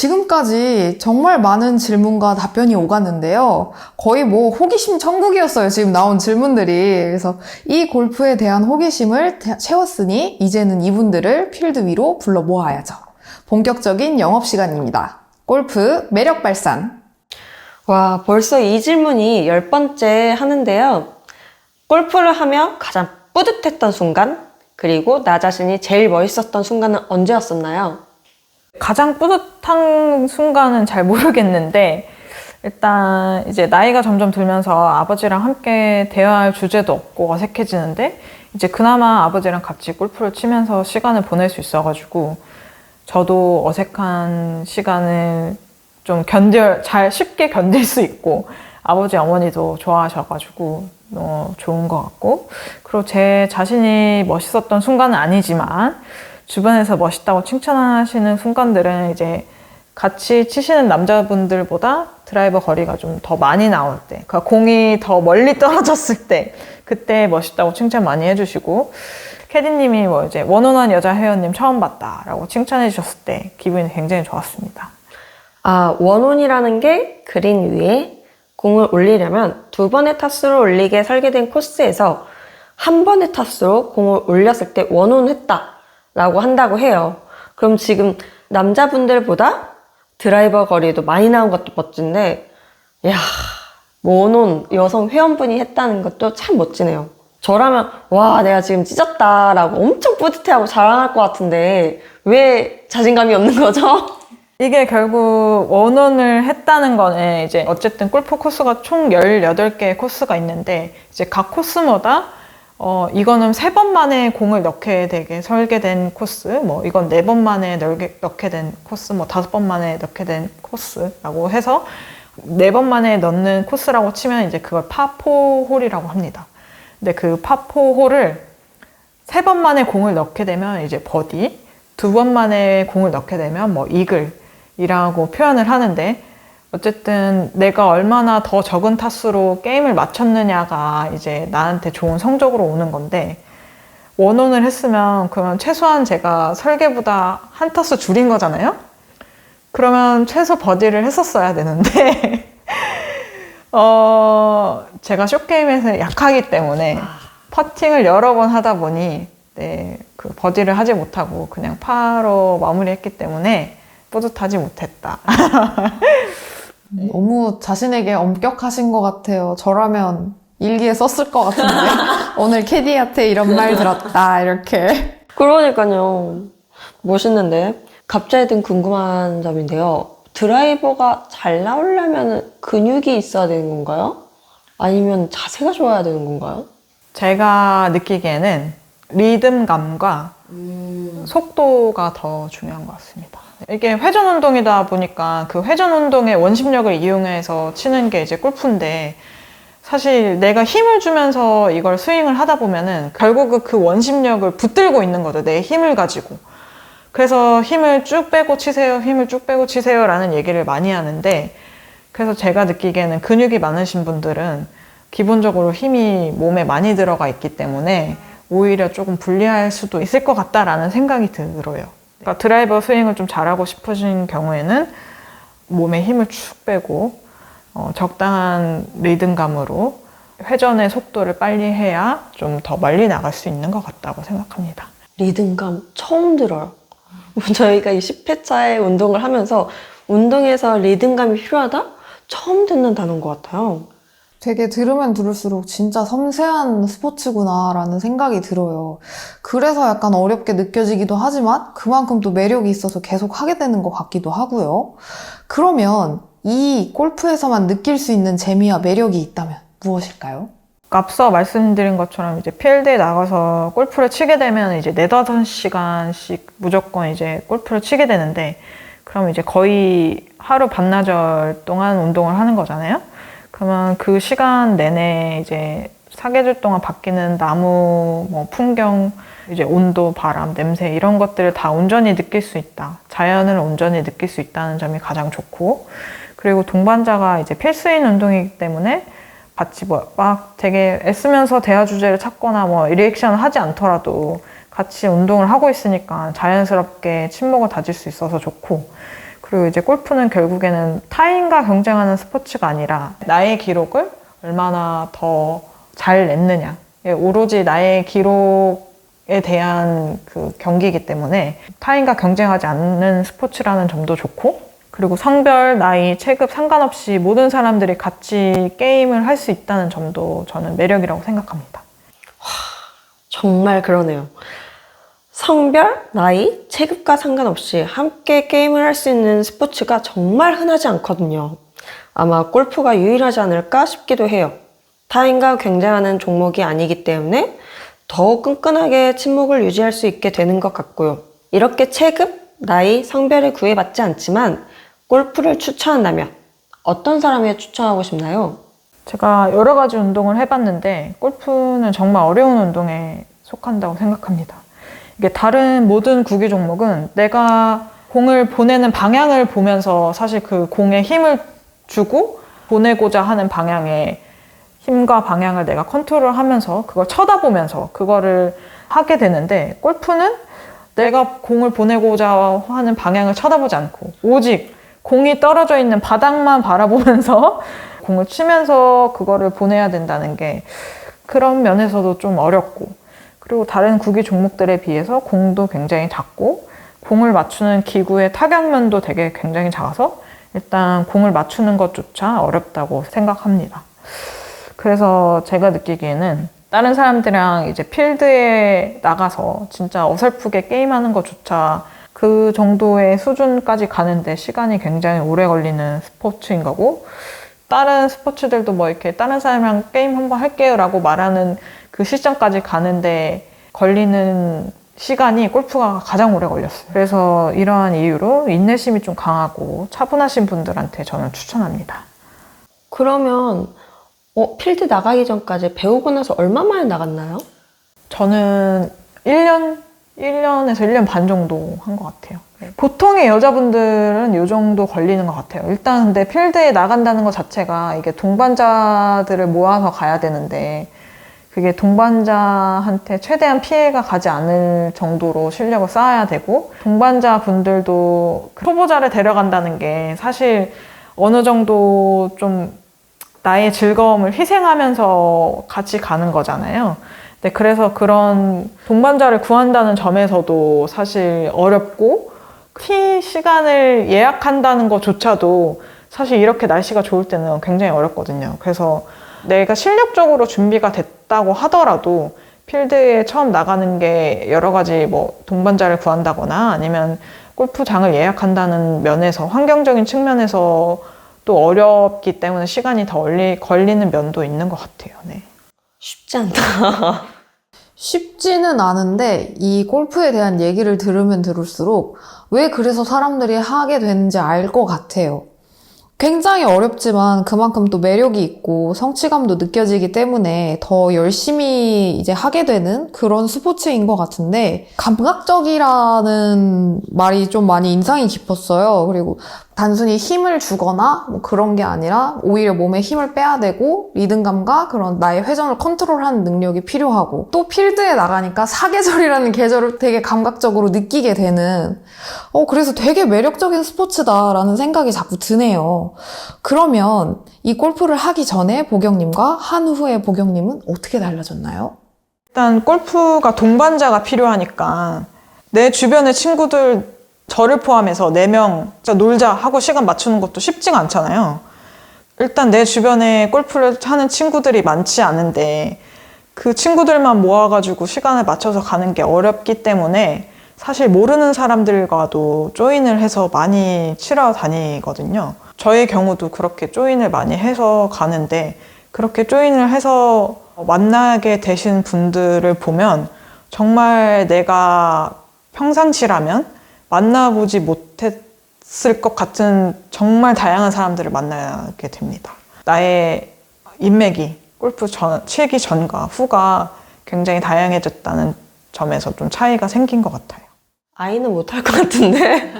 지금까지 정말 많은 질문과 답변이 오갔는데요. 거의 뭐 호기심 천국이었어요. 지금 나온 질문들이. 그래서 이 골프에 대한 호기심을 태- 채웠으니 이제는 이분들을 필드 위로 불러 모아야죠. 본격적인 영업 시간입니다. 골프 매력 발산. 와, 벌써 이 질문이 열 번째 하는데요. 골프를 하며 가장 뿌듯했던 순간, 그리고 나 자신이 제일 멋있었던 순간은 언제였었나요? 가장 뿌듯한 순간은 잘 모르겠는데 일단 이제 나이가 점점 들면서 아버지랑 함께 대화할 주제도 없고 어색해지는데 이제 그나마 아버지랑 같이 골프를 치면서 시간을 보낼 수 있어가지고 저도 어색한 시간을 좀 견딜 잘 쉽게 견딜 수 있고 아버지 어머니도 좋아하셔가지고 너무 좋은 것 같고 그리고 제 자신이 멋있었던 순간은 아니지만 주변에서 멋있다고 칭찬하시는 순간들은 이제 같이 치시는 남자분들보다 드라이버 거리가 좀 더 많이 나올 때, 그러니까 공이 더 멀리 떨어졌을 때, 그때 멋있다고 칭찬 많이 해주시고, 캐디님이 뭐 이제 원원한 여자 회원님 처음 봤다라고 칭찬해 주셨을 때 기분이 굉장히 좋았습니다. 아, 원온이라는 게 그린 위에 공을 올리려면 두 번의 타수로 올리게 설계된 코스에서 한 번의 타수로 공을 올렸을 때 원온했다 라고 한다고 해요. 그럼 지금 남자분들보다 드라이버 거리도 많이 나온 것도 멋진데, 야 원온 여성 회원분이 했다는 것도 참 멋지네요. 저라면 와 내가 지금 찢었다 라고 엄청 뿌듯해하고 자랑할 것 같은데 왜 자신감이 없는 거죠? 이게 결국 원원을 했다는 거는 이제 어쨌든 골프 코스가 총 18개의 코스가 있는데 이제 각 코스마다 어 이거는 세 번 만에 공을 넣게 되게 설계된 코스, 뭐 이건 네 번 만에 넣게, 넣게 된 코스, 뭐 다섯 번 만에 넣게 된 코스라고 해서 네 번 만에 넣는 코스라고 치면 이제 그걸 파포홀이라고 합니다. 근데 그 파포홀을 세 번 만에 공을 넣게 되면 이제 버디, 두 번 만에 공을 넣게 되면 뭐 이글이라고 표현을 하는데 어쨌든 내가 얼마나 더 적은 타수로 게임을 마쳤느냐가 이제 나한테 좋은 성적으로 오는 건데 원혼을 했으면 그러면 최소한 제가 설계보다 한 타수 줄인 거잖아요? 그러면 최소 버디를 했었어야 되는데 어 제가 쇼게임에서 약하기 때문에 퍼팅을 여러 번 하다 보니 네, 그 버디를 하지 못하고 그냥 파로 마무리했기 때문에 뿌듯하지 못했다. 너무 자신에게 엄격하신 것 같아요. 저라면 일기에 썼을 것 같은데. 오늘 캐디한테 이런 말 들었다, 이렇게. 그러니까요. 멋있는데. 갑자기 든 궁금한 점인데요. 드라이버가 잘 나오려면 근육이 있어야 되는 건가요? 아니면 자세가 좋아야 되는 건가요? 제가 느끼기에는 리듬감과 속도가 더 중요한 것 같습니다. 이게 회전 운동이다 보니까 그 회전 운동의 원심력을 이용해서 치는 게 이제 골프인데 사실 내가 힘을 주면서 이걸 스윙을 하다 보면은 결국 그 원심력을 붙들고 있는 거죠. 내 힘을 가지고. 그래서 힘을 쭉 빼고 치세요, 힘을 쭉 빼고 치세요 라는 얘기를 많이 하는데 그래서 제가 느끼기에는 근육이 많으신 분들은 기본적으로 힘이 몸에 많이 들어가 있기 때문에 오히려 조금 불리할 수도 있을 것 같다라는 생각이 들어요. 그러니까 드라이버 스윙을 좀 잘하고 싶으신 경우에는 몸에 힘을 축 빼고 어, 적당한 리듬감으로 회전의 속도를 빨리 해야 좀 더 멀리 나갈 수 있는 것 같다고 생각합니다. 리듬감 처음 들어요. 저희가 이 10회차의 운동을 하면서 운동에서 리듬감이 필요하다? 처음 듣는 단어인 것 같아요. 되게 들으면 들을수록 진짜 섬세한 스포츠구나라는 생각이 들어요. 그래서 약간 어렵게 느껴지기도 하지만 그만큼 또 매력이 있어서 계속 하게 되는 것 같기도 하고요. 그러면 이 골프에서만 느낄 수 있는 재미와 매력이 있다면 무엇일까요? 앞서 말씀드린 것처럼 이제 필드에 나가서 골프를 치게 되면 이제 네다섯 시간씩 무조건 이제 골프를 치게 되는데 그럼 이제 거의 하루 반나절 동안 운동을 하는 거잖아요. 그러면 그 시간 내내 이제 사계절 동안 바뀌는 나무, 뭐 풍경, 이제 온도, 바람, 냄새 이런 것들을 다 온전히 느낄 수 있다. 자연을 온전히 느낄 수 있다는 점이 가장 좋고 그리고 동반자가 이제 필수인 운동이기 때문에 같이 뭐 막 되게 애쓰면서 대화 주제를 찾거나 뭐 리액션을 하지 않더라도 같이 운동을 하고 있으니까 자연스럽게 친목을 다질 수 있어서 좋고 그리고 이제 골프는 결국에는 타인과 경쟁하는 스포츠가 아니라 나의 기록을 얼마나 더 잘 냈느냐. 예, 오로지 나의 기록에 대한 그 경기이기 때문에 타인과 경쟁하지 않는 스포츠라는 점도 좋고 그리고 성별, 나이, 체급 상관없이 모든 사람들이 같이 게임을 할 수 있다는 점도 저는 매력이라고 생각합니다. 정말 그러네요. 성별, 나이, 체급과 상관없이 함께 게임을 할 수 있는 스포츠가 정말 흔하지 않거든요. 아마 골프가 유일하지 않을까 싶기도 해요. 타인과 경쟁하는 종목이 아니기 때문에 더욱 끈끈하게 친목을 유지할 수 있게 되는 것 같고요. 이렇게 체급, 나이, 성별에 구애받지 않지만 골프를 추천한다면 어떤 사람에 추천하고 싶나요? 제가 여러 가지 운동을 해봤는데 골프는 정말 어려운 운동에 속한다고 생각합니다. 이게 다른 모든 구기 종목은 내가 공을 보내는 방향을 보면서 사실 그 공에 힘을 주고 보내고자 하는 방향에 힘과 방향을 내가 컨트롤 하면서 그걸 쳐다보면서 그거를 하게 되는데 골프는 내가 공을 보내고자 하는 방향을 쳐다보지 않고 오직 공이 떨어져 있는 바닥만 바라보면서 공을 치면서 그거를 보내야 된다는 게 그런 면에서도 좀 어렵고 그리고 다른 구기 종목들에 비해서 공도 굉장히 작고 공을 맞추는 기구의 타격면도 되게 굉장히 작아서 일단 공을 맞추는 것조차 어렵다고 생각합니다. 그래서 제가 느끼기에는 다른 사람들이랑 이제 필드에 나가서 진짜 어설프게 게임하는 것조차 그 정도의 수준까지 가는데 시간이 굉장히 오래 걸리는 스포츠인 거고 다른 스포츠들도 뭐 이렇게 다른 사람이랑 게임 한번 할게요 라고 말하는 그 시점까지 가는데 걸리는 시간이 골프가 가장 오래 걸렸어요. 그래서 이러한 이유로 인내심이 좀 강하고 차분하신 분들한테 저는 추천합니다. 그러면 어, 필드 나가기 전까지 배우고 나서 얼마 만에 나갔나요? 저는 1년, 1년에서 1년 반 정도 한 것 같아요. 네. 보통의 여자분들은 이 정도 걸리는 것 같아요. 일단 근데 필드에 나간다는 것 자체가 이게 동반자들을 모아서 가야 되는데 그게 동반자한테 최대한 피해가 가지 않을 정도로 실력을 쌓아야 되고 동반자 분들도 그 초보자를 데려간다는 게 사실 어느 정도 좀 나의 즐거움을 희생하면서 같이 가는 거잖아요. 네, 그래서 그런 동반자를 구한다는 점에서도 사실 어렵고 티 시간을 예약한다는 것조차도 사실 이렇게 날씨가 좋을 때는 굉장히 어렵거든요. 그래서 내가 실력적으로 준비가 됐다 고 하더라도 필드에 처음 나가는 게 여러 가지 뭐 동반자를 구한다거나 아니면 골프장을 예약한다는 면에서 환경적인 측면에서 또 어렵기 때문에 시간이 더 걸리, 걸리는 면도 있는 것 같아요. 네. 쉽지 않다. 쉽지는 않은데 이 골프에 대한 얘기를 들으면 들을수록 왜 그래서 사람들이 하게 되는지 알 것 같아요. 굉장히 어렵지만 그만큼 또 매력이 있고 성취감도 느껴지기 때문에 더 열심히 이제 하게 되는 그런 스포츠인 것 같은데 감각적이라는 말이 좀 많이 인상이 깊었어요. 그리고 단순히 힘을 주거나 뭐 그런 게 아니라 오히려 몸에 힘을 빼야 되고 리듬감과 그런 나의 회전을 컨트롤하는 능력이 필요하고 또 필드에 나가니까 사계절이라는 계절을 되게 감각적으로 느끼게 되는 어 그래서 되게 매력적인 스포츠다라는 생각이 자꾸 드네요. 그러면 이 골프를 하기 전에 보경님과 한 후에 보경님은 어떻게 달라졌나요? 일단 골프가 동반자가 필요하니까 내 주변의 친구들 저를 포함해서 4명 진짜 놀자 하고 시간 맞추는 것도 쉽지가 않잖아요. 일단 내 주변에 골프를 하는 친구들이 많지 않은데 그 친구들만 모아가지고 시간을 맞춰서 가는 게 어렵기 때문에 사실 모르는 사람들과도 조인을 해서 많이 치러 다니거든요. 저의 경우도 그렇게 조인을 많이 해서 가는데 그렇게 조인을 해서 만나게 되신 분들을 보면 정말 내가 평상시라면 만나보지 못했을 것 같은 정말 다양한 사람들을 만나게 됩니다. 나의 인맥이 골프 전, 치기 전과 후가 굉장히 다양해졌다는 점에서 좀 차이가 생긴 것 같아요. 아이는 못할 것 같은데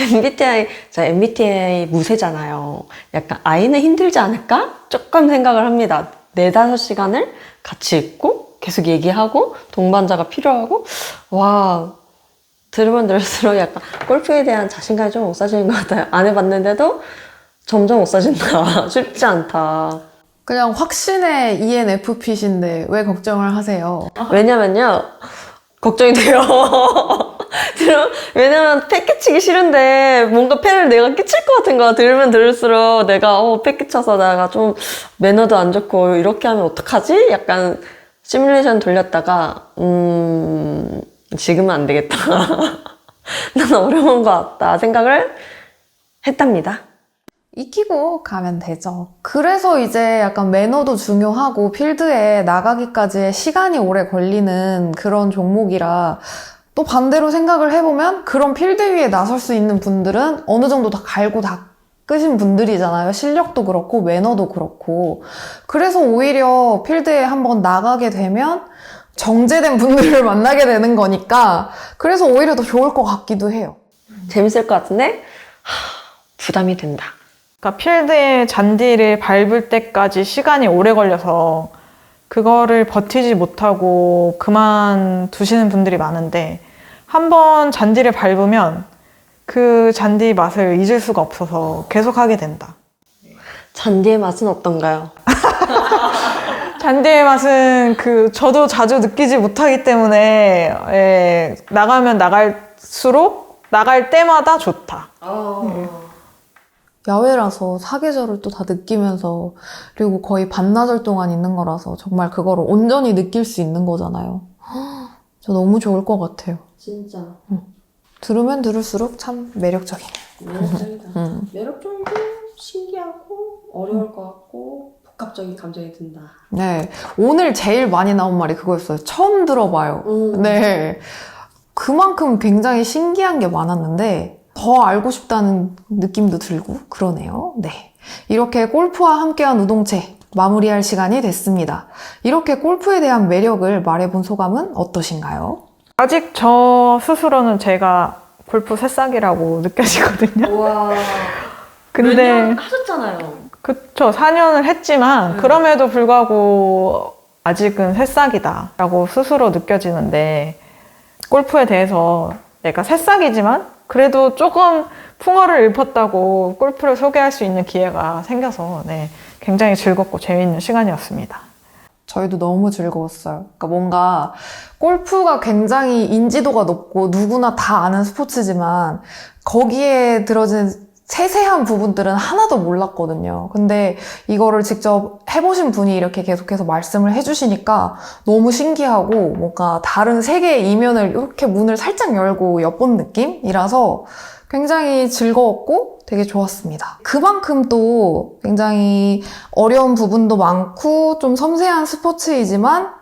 MBTI 자 MBTI 무쇠잖아요. 약간 아이는 힘들지 않을까? 조금 생각을 합니다. 네 다섯 시간을 같이 있고 계속 얘기하고 동반자가 필요하고 와 들으면 들을수록 약간 골프에 대한 자신감이 좀 없어지는 것 같아요. 안 해봤는데도 점점 없어진다. 쉽지 않다. 그냥 확신의 ENFP신데 왜 걱정을 하세요? 왜냐면요. 걱정이 돼요. 들어, 왜냐면 패 끼치기 싫은데 뭔가 패를 내가 끼칠 것 같은 거 들으면 들을수록 내가 어, 패 끼쳐서 내가 좀 매너도 안 좋고 이렇게 하면 어떡하지? 약간 시뮬레이션 돌렸다가 음 지금은 안 되겠다. 난 어려운 것 같다 생각을 했답니다. 익히고 가면 되죠. 그래서 이제 약간 매너도 중요하고 필드에 나가기까지 시간이 오래 걸리는 그런 종목이라 또 반대로 생각을 해보면 그런 필드 위에 나설 수 있는 분들은 어느 정도 다 갈고 닦으신 분들이잖아요. 실력도 그렇고 매너도 그렇고. 그래서 오히려 필드에 한번 나가게 되면 정제된 분들을 만나게 되는 거니까 그래서 오히려 더 좋을 것 같기도 해요. 재밌을 것 같은데 하, 부담이 된다. 그러니까 필드의 잔디를 밟을 때까지 시간이 오래 걸려서 그거를 버티지 못하고 그만 두시는 분들이 많은데 한 번 잔디를 밟으면 그 잔디 맛을 잊을 수가 없어서 계속 하게 된다. 잔디의 맛은 어떤가요? 잔디의 맛은 그 저도 자주 느끼지 못하기 때문에 예, 나가면 나갈수록 나갈 때마다 좋다. 야외라서 사계절을 또 다 느끼면서 그리고 거의 반나절 동안 있는 거라서 정말 그거를 온전히 느낄 수 있는 거잖아요. 저 너무 좋을 것 같아요. 진짜 들으면 들을수록 참 매력적이네. 매력적이다. 음. 매력적이고 신기하고 어려울 것 같고 복합적인 감정이 든다. 네. 오늘 제일 많이 나온 말이 그거였어요. 처음 들어봐요. 음. 네. 그만큼 굉장히 신기한 게 많았는데 더 알고 싶다는 느낌도 들고 그러네요. 네. 이렇게 골프와 함께한 우동체 마무리할 시간이 됐습니다. 이렇게 골프에 대한 매력을 말해본 소감은 어떠신가요? 아직 저 스스로는 제가 골프 새싹이라고 느껴지거든요. 우와. 근데 하셨잖아요. 그쵸 4년을 했지만 그럼에도 불구하고 아직은 새싹이다라고 스스로 느껴지는데 골프에 대해서 내가 새싹이지만 그래도 조금 풍어를 읊었다고 골프를 소개할 수 있는 기회가 생겨서 네, 굉장히 즐겁고 재미있는 시간이었습니다. 저희도 너무 즐거웠어요. 그러니까 뭔가 골프가 굉장히 인지도가 높고 누구나 다 아는 스포츠지만 거기에 들어진 세세한 부분들은 하나도 몰랐거든요. 근데 이거를 직접 해보신 분이 이렇게 계속해서 말씀을 해주시니까 너무 신기하고 뭔가 다른 세계의 이면을 이렇게 문을 살짝 열고 엿본 느낌이라서 굉장히 즐거웠고 되게 좋았습니다. 그만큼 또 굉장히 어려운 부분도 많고 좀 섬세한 스포츠이지만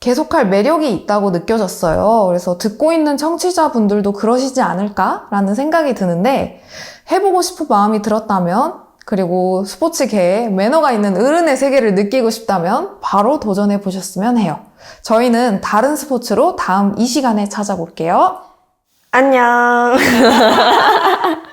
계속할 매력이 있다고 느껴졌어요. 그래서 듣고 있는 청취자분들도 그러시지 않을까라는 생각이 드는데 해보고 싶은 마음이 들었다면 그리고 스포츠계에 매너가 있는 어른의 세계를 느끼고 싶다면 바로 도전해 보셨으면 해요. 저희는 다른 스포츠로 다음 이 시간에 찾아볼게요. 안녕.